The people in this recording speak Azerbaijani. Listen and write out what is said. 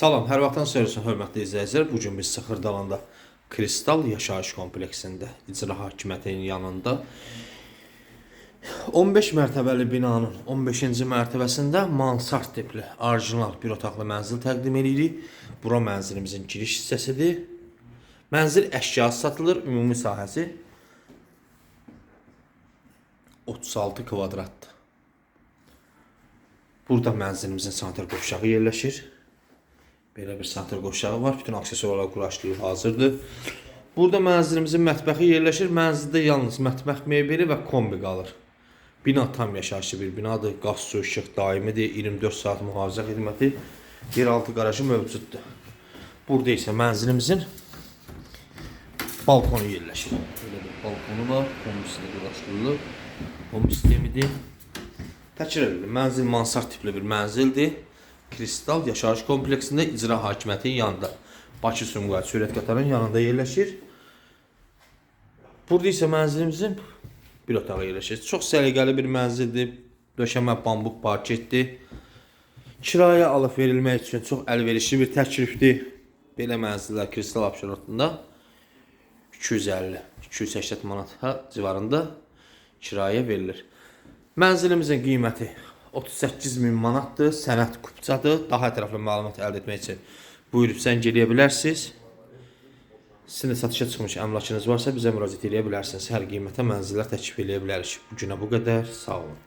Salam, hər vaxtdan söyləsin hörmətli izləyicilər. Bu gün biz Sıxırdalanda Kristal yaşayış kompleksində icra hakimiyyətinin yanında 15 mərtəbəli binanın 15-ci mərtəbəsində mansard tipli orijinal bir otaqlı mənzil təqdim edirik. Bura mənzilimizin giriş hissəsidir. Mənzil əşyası satılır, ümumi sahəsi 36 kvadratdır. Burada mənzilimizin sanitar qovşağı yerləşir. Belə bir sanitar qovşağı var. Bütün aksesuarlar quraşdırılıb hazırdır. Burada mənzilimizin mətbəxi yerləşir. Mənzildə yalnız mətbəx mebeli və kombi qalır. Bina tam yaşayışlı bir binadır. Qaz, su, işıq daimidir. 24 saat mühafizə xidməti. Yeraltı qarajı mövcuddur. Burada isə mənzilimizin balkonu yerləşir. Belə bir balkonu var. Kombisi də quraşdırılıb. Kombi sistemidir. Təkrar edirəm. Mənzil mansard tipli bir mənzildir. Kristal yaşayış kompleksində icra hakimiyyətinin yanında. Bakı Sumqayıt sürət qatarın yanında yerləşir. Burada isə mənzilimizin bir otağı yerləşir. Çox səliqəli bir mənzildir. Döşəmə bambuk parketdir. Kirayə alıb verilmək üçün çox əlverişli bir təklifdir. Belə mənzillər Kristal Abşeronunda 250-280 manat civarında kirayə verilir. Mənzilimizin qiyməti 38 min manatdır. Sənəd kupçadır. Daha ətraflı məlumat əldə etmək üçün buyurub zəng eləyə bilərsiniz. Sizin də satışa çıxmış əmlakınız varsa bizə müraciət eləyə bilərsiniz. Hər qiymətə mənzillər təklif eləyə bilərik. Bu günə bu qədər. Sağ olun.